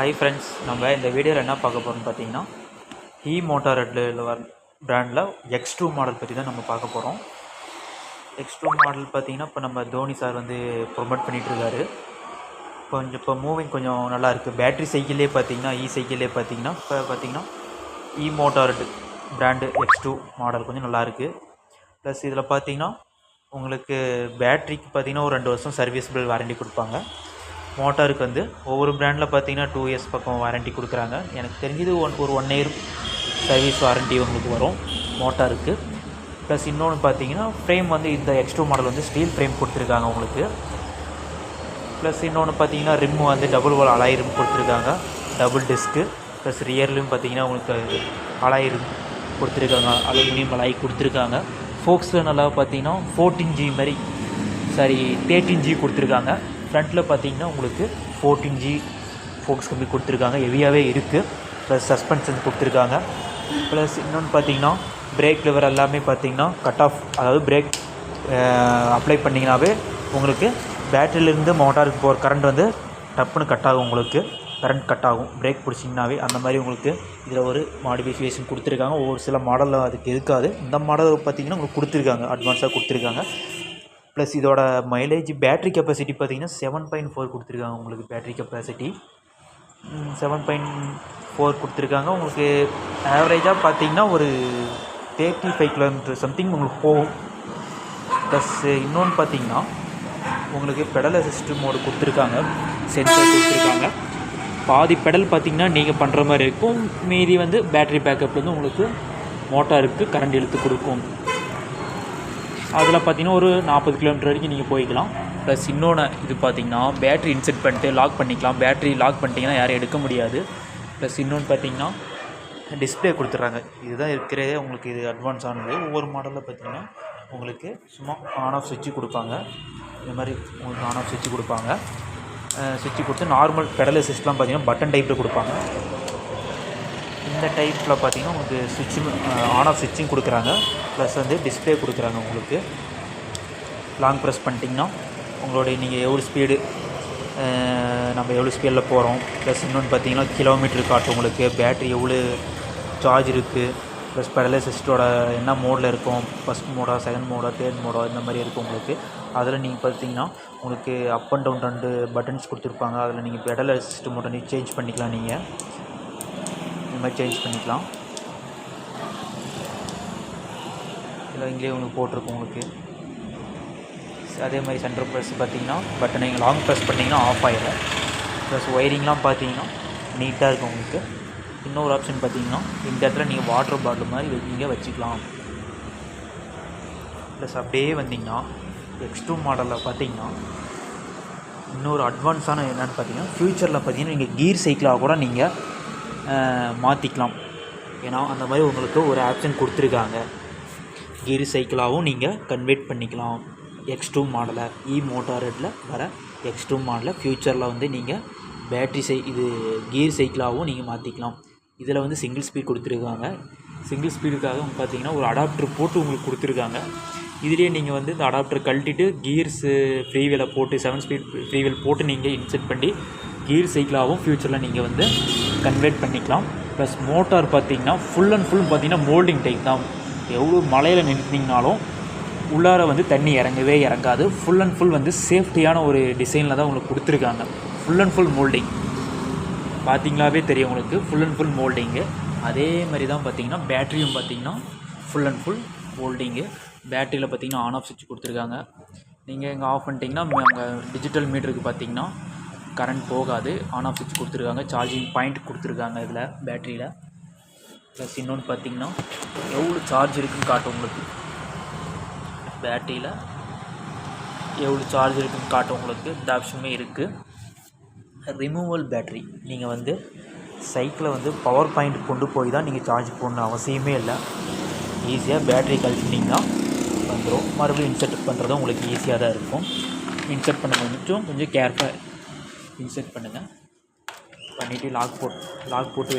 Hi friends நம்ம இந்த வீடியோவில் என்ன பார்க்க போகிறோம்னு பார்த்தீங்கன்னா ஹீ மோட்டார் ரெட்டில் வர பிராண்டில் எக்ஸ் டூ மாடல் பற்றி தான் நம்ம பார்க்க போகிறோம் எக்ஸ் டூ மாடல் பார்த்தீங்கன்னா இப்போ நம்ம தோனி சார் வந்து ப்ரொமோட் பண்ணிகிட்ருக்காரு கொஞ்சம் இப்போ மூவிங் கொஞ்சம் நல்லாயிருக்கு பேட்ரி சைக்கிளே பார்த்தீங்கன்னா இ சைக்கிளே பார்த்தீங்கன்னா இப்போ பார்த்தீங்கன்னா E motor brand X two model கொஞ்சம் நல்லா இருக்குது ப்ளஸ் இதில் பார்த்தீங்கன்னா உங்களுக்கு பேட்ரிக்கு பார்த்தீங்கன்னா ஒரு ரெண்டு வருஷம் சர்வீஸபிள் வாரண்டி கொடுப்பாங்க. மோட்டாருக்கு வந்து ஒவ்வொரு பிராண்டில் பார்த்தீங்கன்னா டூ இயர்ஸ் பக்கம் வாரண்டி கொடுக்குறாங்க. எனக்கு தெரிஞ்சது ஒன் ஒரு ஒன் இயர் சர்வீஸ் வாரண்டி உங்களுக்கு வரும் மோட்டாருக்கு. ப்ளஸ் இன்னொன்று பார்த்தீங்கன்னா ஃப்ரேம் வந்து இந்த எக்ஸ்ட்ரோ மாடல் வந்து ஸ்டீல் ஃப்ரேம் கொடுத்துருக்காங்க உங்களுக்கு. ப்ளஸ் இன்னொன்று பார்த்தீங்கன்னா ரிம்மு வந்து டபுள் வால் அலாய் ரிம் கொடுத்துருக்காங்க. டபுள் டிஸ்க்கு ப்ளஸ் ரியர்லையும் பார்த்தீங்கன்னா உங்களுக்கு அலாய் ரிம் கொடுத்துருக்காங்க. அலுமினியம் அலாய் கொடுத்துருக்காங்க. ஃபோக்ஸில் நல்லா பார்த்தீங்கன்னா ஃபோர்டீன் ஜி மாதிரி சாரி தேர்ட்டின் ஜி கொடுத்துருக்காங்க. ஃப்ரண்ட்டில் பார்த்தீங்கன்னா உங்களுக்கு ஃபோர்டீன் ஜி ஃபோக்ஸ் கம்பி கொடுத்துருக்காங்க. ஹெவியாகவே இருக்குது ப்ளஸ் சஸ்பென்ஷன் கொடுத்துருக்காங்க. ப்ளஸ் இன்னொன்று பார்த்தீங்கன்னா பிரேக் லிவர் எல்லாமே பார்த்தீங்கன்னா கட் ஆஃப் அதாவது பிரேக் அப்ளை பண்ணிங்கனாவே உங்களுக்கு பேட்டரியிலேருந்து மோட்டாருக்கு போகிற கரண்ட் வந்து டப்புன்னு கட் ஆகும் உங்களுக்கு. கரண்ட் கட் ஆகும். பிரேக் பிடிச்சிங்கனாவே அந்த மாதிரி உங்களுக்கு இதில் ஒரு மாடிஃபிகேஷன் கொடுத்துருக்காங்க. ஒவ்வொரு சில மாடலில் அதுக்கு இருக்காது. இந்த மாடல் பார்த்தீங்கன்னா உங்களுக்கு கொடுத்துருக்காங்க. அட்வான்ஸாக கொடுத்துருக்காங்க. ப்ளஸ் இதோட மைலேஜ் பேட்ரி கெப்பாசிட்டி பார்த்தீங்கன்னா செவன் பாயிண்ட் ஃபோர் கொடுத்துருக்காங்க உங்களுக்கு battery capacity seven point four கொடுத்துருக்காங்க. உங்களுக்கு ஆவரேஜாக பார்த்தீங்கன்னா ஒரு தேர்ட்டி ஃபைவ் கிலோமீட்டர் சம்திங் உங்களுக்கு போகும். ப்ளஸ் இன்னொன்று பார்த்தீங்கன்னா உங்களுக்கு பெடல் அசிஸ்ட் மோடு கொடுத்துருக்காங்க. சென்சர் கொடுத்துருக்காங்க. பாதி பெடல் பார்த்தீங்கன்னா நீங்கள் பண்ணுற மாதிரி இருக்கும். மீதி வந்து பேட்ரி பேக்கப் வந்து உங்களுக்கு மோட்டாருக்கு கரண்ட் இழுத்து கொடுக்கும். அதில் பார்த்தீங்கன்னா ஒரு நாற்பது கிலோமீட்டர் வரைக்கும் நீங்கள் போய்க்கலாம். ப்ளஸ் இன்னொன்று இது பார்த்தீங்கன்னா பேட்ரி இன்செட் பண்ணிட்டு லாக் பண்ணிக்கலாம். பேட்ரி லாக் பண்ணிட்டீங்கன்னா யாரும் எடுக்க முடியாது. ப்ளஸ் இன்னொன்று பார்த்தீங்கன்னா டிஸ்பிளே கொடுத்துட்றாங்க. இதுதான் இருக்கிறதே உங்களுக்கு இது அட்வான்ஸ் ஆனது. ஒவ்வொரு மாடலில் பார்த்தீங்கன்னா உங்களுக்கு சும்மா ஆன் ஆஃப் சுவிட்சு கொடுப்பாங்க. இந்த மாதிரி உங்களுக்கு ஆன் ஆஃப் சுவிட்சு கொடுப்பாங்க. சுவிட்சு கொடுத்து நார்மல் பெடல் அசிஸ்ட்லாம் பார்த்தீங்கன்னா பட்டன் டைப்பில் கொடுப்பாங்க. இந்த டைப்பில் பார்த்தீங்கன்னா உங்களுக்கு சுவிட்சும் ஆன் ஆஃப் சுவிட்சும் கொடுக்குறாங்க. ப்ளஸ் வந்து டிஸ்பிளே கொடுக்குறாங்க உங்களுக்கு. லாங் ப்ரெஸ் பண்ணிட்டீங்கன்னா உங்களுடைய நீங்கள் எவ்வளோ ஸ்பீடு நம்ம எவ்வளோ ஸ்பீடில் போகிறோம் ப்ளஸ் இன்னொன்று பார்த்தீங்கன்னா கிலோமீட்டர் காட்டும் உங்களுக்கு பேட்ரி எவ்வளோ சார்ஜ் இருக்குது ப்ளஸ் பெடல் சிஸ்டோட என்ன மோடில் இருக்கும்? ஃபஸ்ட் மோடா செகண்ட் மோடா தேர்ட் மோடா இந்த மாதிரி இருக்கும் உங்களுக்கு. அதில் நீங்கள் பார்த்தீங்கன்னா உங்களுக்கு அப் அண்ட் டவுன் ரெண்டு பட்டன்ஸ் கொடுத்துருப்பாங்க. அதில் நீங்கள் பெடல் சிஸ்டம் மட்டும் நீங்கள் சேஞ்ச் பண்ணிக்கலாம் நீங்கள் இந்த மாதிரி சேஞ்ச் பண்ணிக்கலாம். இதில் இங்கேயே உங்களுக்கு போட்டிருக்கும் உங்களுக்கு. அதே மாதிரி சென்டர் ப்ரெஸ் பார்த்தீங்கன்னா பட்டன் நீங்கள் லாங் ப்ரெஸ் பண்ணிங்கன்னா ஆஃப் ஆகிடும் ப்ளஸ் ஒயரிங்லாம் பார்த்தீங்கன்னா நீட்டாக இருக்கும் உங்களுக்கு. இன்னொரு ஆப்ஷன் பார்த்தீங்கன்னா இந்த இடத்துல நீங்கள் வாட்டர் பாட்டில் மாதிரி நீங்கள் வச்சுக்கலாம். ப்ளஸ் அப்படியே வந்தீங்கன்னா எக்ஸ் டூ மாடலில் பார்த்தீங்கன்னா இன்னொரு அட்வான்ஸான என்னென்னு பார்த்தீங்கன்னா ஃப்யூச்சரில் பார்த்தீங்கன்னா நீங்கள் கீர் சைக்கிளாக கூட நீங்கள் மாற்றிக்கலாம் ஏன்னா அந்த மாதிரி உங்களுக்கு ஒரு ஆப்ஷன் கொடுத்துருக்காங்க. கீர் சைக்கிளாகவும் நீங்கள் கன்வெர்ட் பண்ணிக்கலாம். எக்ஸ் டூ மாடலை இ மோட்டாரில் வர எக்ஸ் டூ மாடலை ஃப்யூச்சரில் வந்து நீங்கள் பேட்ரி சை இது கீர் சைக்கிளாகவும் நீங்கள் மாற்றிக்கலாம் இதில் வந்து சிங்கிள் ஸ்பீட் கொடுத்துருக்காங்க. சிங்கிள் ஸ்பீடுக்காக பார்த்தீங்கன்னா ஒரு அடாப்டர் போட்டு உங்களுக்கு கொடுத்துருக்காங்க. இதுலேயே நீங்கள் வந்து இந்த அடாப்டர் கழட்டிட்டு கீர்ஸு ஃப்ரீவேல போட்டு செவன் ஸ்பீட் ஃப்ரீவேல் போட்டு நீங்கள் இன்செர்ட் பண்ணி கீர் சைக்கிளாகவும் ஃப்யூச்சரில் நீங்கள் வந்து கன்வெர்ட் பண்ணிக்கலாம். ப்ளஸ் மோட்டார் பார்த்தீங்கன்னா ஃபுல் அண்ட் ஃபுல் பார்த்தீங்கன்னா மோல்டிங் டைப் தான். எவ்வளோ மலையில் நிறுத்தினீங்கனாலும் உள்ளார வந்து தண்ணி இறங்கவே இறங்காது. ஃபுல் அண்ட் ஃபுல் வந்து சேஃப்டியான ஒரு டிசைனில் தான் உங்களுக்கு கொடுத்துருக்காங்க. ஃபுல் அண்ட் ஃபுல் மோல்டிங் பார்த்தீங்களாவே தெரியும் உங்களுக்கு. ஃபுல் அண்ட் ஃபுல் மோல்டிங்கு அதே மாதிரி தான் பார்த்தீங்கன்னா பேட்ரியும் பார்த்தீங்கன்னா ஃபுல் அண்ட் ஃபுல் மோல்டிங்கு பேட்டரியில் பார்த்தீங்கன்னா ஆன் ஆஃப் சுவிட்ச் கொடுத்துருக்காங்க. நீங்கள் இங்கே ஆஃப் பண்ணிட்டீங்கன்னா அங்கே டிஜிட்டல் மீட்டருக்கு பார்த்தீங்கன்னா கரண்ட் போகாது. ஆன் ஆஃப் சுவிட்ச் கொடுத்துருக்காங்க. சார்ஜிங் பாயிண்ட் கொடுத்துருக்காங்க இதில் பேட்டரியில் ப்ளஸ் இன்னொன்று பார்த்தீங்கன்னா எவ்வளோ சார்ஜ் இருக்குன்னு காட்டும் உங்களுக்கு. பேட்டரியில் எவ்வளோ சார்ஜ் இருக்குன்னு காட்டும் உங்களுக்கு. இந்த ஆப்ஷனுமே இருக்குது ரிமூவல் பேட்ரி நீங்கள் வந்து சைக்கிளை வந்து பவர் பாயிண்ட் கொண்டு போய் தான் நீங்கள் சார்ஜ் போடணும் அவசியமே இல்லை. ஈஸியாக பேட்டரி கழட்டினீங்கன்னா வந்துடும் மறுபடியும் இன்செர்ட் பண்ணுறதும் உங்களுக்கு ஈஸியாக தான் இருக்கும். இன்செர்ட் பண்ண கொஞ்சம் கொஞ்சம் கேர்ஃபுல்லாக இன்செர்ட் பண்ணுங்கள் பண்ணிவிட்டு லாக் போட் லாக் போட்டு